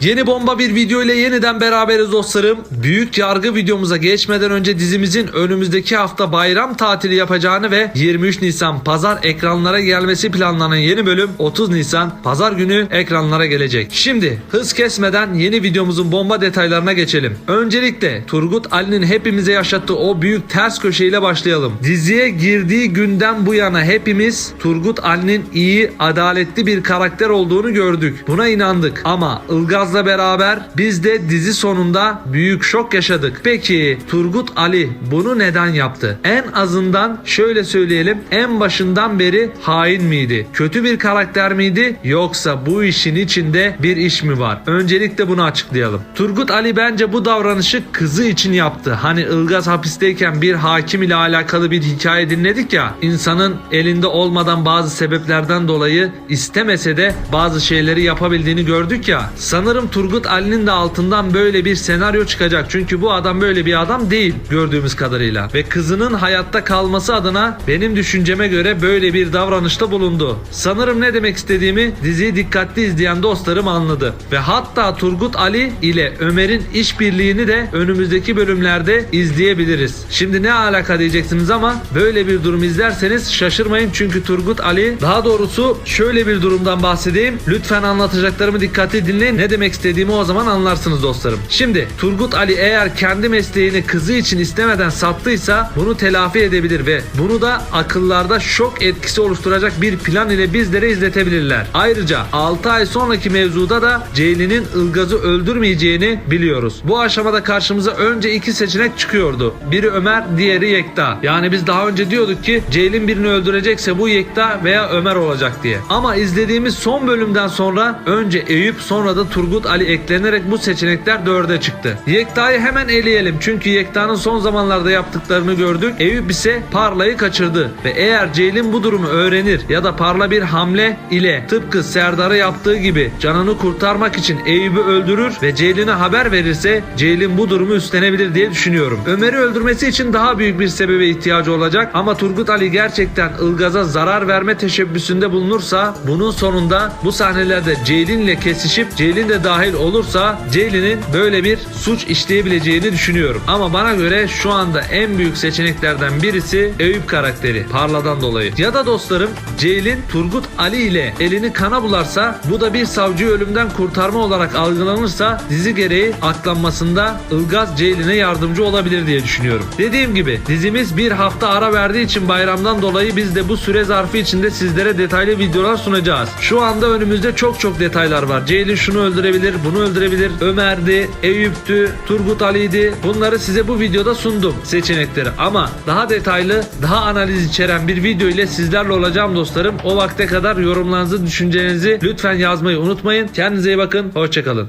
Yeni bomba bir video ile yeniden beraberiz dostlarım. Büyük yargı videomuza geçmeden önce dizimizin önümüzdeki hafta bayram tatili yapacağını ve 23 Nisan pazar ekranlara gelmesi planlanan yeni bölüm 30 Nisan pazar günü ekranlara gelecek. Şimdi hız kesmeden yeni videomuzun bomba detaylarına geçelim. Öncelikle Turgut Ali'nin hepimize yaşattığı o büyük ters köşeyle başlayalım. Diziye girdiği günden bu yana hepimiz Turgut Ali'nin iyi, adaletli bir karakter olduğunu gördük. Buna inandık ama Ilgaz'la beraber biz de dizi sonunda büyük şok yaşadık. Peki Turgut Ali bunu neden yaptı? En azından şöyle söyleyelim en başından beri hain miydi? Kötü bir karakter miydi? Yoksa bu işin içinde bir iş mi var? Öncelikle bunu açıklayalım. Turgut Ali bence bu davranışı kızı için yaptı. Hani Ilgaz hapisteyken bir hakim ile alakalı bir hikaye dinledik ya. insanın elinde olmadan bazı sebeplerden dolayı istemese de bazı şeyleri yapabildiğini gördük ya. Sanırım Turgut Ali'nin de altından böyle bir senaryo çıkacak. Çünkü bu adam böyle bir adam değil gördüğümüz kadarıyla. Ve kızının hayatta kalması adına benim düşünceme göre böyle bir davranışta bulundu. Sanırım ne demek istediğimi diziyi dikkatli izleyen dostlarım anladı. Ve hatta Turgut Ali ile Ömer'in işbirliğini de önümüzdeki bölümlerde izleyebiliriz. Şimdi ne alaka diyeceksiniz ama böyle bir durum izlerseniz şaşırmayın çünkü Turgut Ali daha doğrusu şöyle bir durumdan bahsedeyim. Lütfen anlatacaklarımı dikkatli dinleyin. Ne demek istediğimi o zaman anlarsınız dostlarım. Şimdi Turgut Ali eğer kendi mesleğini kızı için istemeden sattıysa bunu telafi edebilir ve bunu da akıllarda şok etkisi oluşturacak bir plan ile bizlere izletebilirler. Ayrıca 6 ay sonraki mevzuda da Ceylin'in Ilgaz'ı öldürmeyeceğini biliyoruz. Bu aşamada karşımıza önce iki seçenek çıkıyordu. Biri Ömer, diğeri Yekta. Yani biz daha önce diyorduk ki Ceylin birini öldürecekse bu Yekta veya Ömer olacak diye. Ama izlediğimiz son bölümden sonra önce Eyüp sonra da Turgut Ali eklenerek bu seçenekler dörde çıktı. Yekta'yı hemen eleyelim çünkü Yekta'nın son zamanlarda yaptıklarını gördük. Eyüp ise Parla'yı kaçırdı ve eğer Ceylin bu durumu öğrenir ya da Parla bir hamle ile tıpkı Serdar'a yaptığı gibi canını kurtarmak için Eyüp'ü öldürür ve Ceylin'e haber verirse Ceylin bu durumu üstlenebilir diye düşünüyorum. Ömer'i öldürmesi için daha büyük bir sebebe ihtiyacı olacak ama Turgut Ali gerçekten Ilgaz'a zarar verme teşebbüsünde bulunursa bunun sonunda bu sahnelerde Ceylin kesişip Ceylin de dahil olursa Ceylin'in böyle bir suç işleyebileceğini düşünüyorum. Ama bana göre şu anda en büyük seçeneklerden birisi Eyüp karakteri Parla'dan dolayı. Ya da dostlarım Ceylin Turgut Ali ile elini kana bularsa bu da bir savcıyı ölümden kurtarma olarak algılanırsa dizi gereği aklanmasında Ilgaz Ceylin'e yardımcı olabilir diye düşünüyorum. Dediğim gibi dizimiz bir hafta ara verdiği için bayramdan dolayı biz de bu süre zarfı içinde sizlere detaylı videolar sunacağız. Şu anda önümüzde çok çok detaylar var. Ceylin şunu öldürebilir, bunu öldürebilir. Ömer'di, Eyüp'tü, Turgut Ali'ydi. Bunları size bu videoda sundum seçenekleri. Ama daha detaylı, daha analiz içeren bir video ile sizlerle olacağım dostlarım. O vakte kadar yorumlarınızı, düşüncelerinizi lütfen yazmayı unutmayın. Kendinize iyi bakın. Hoşçakalın.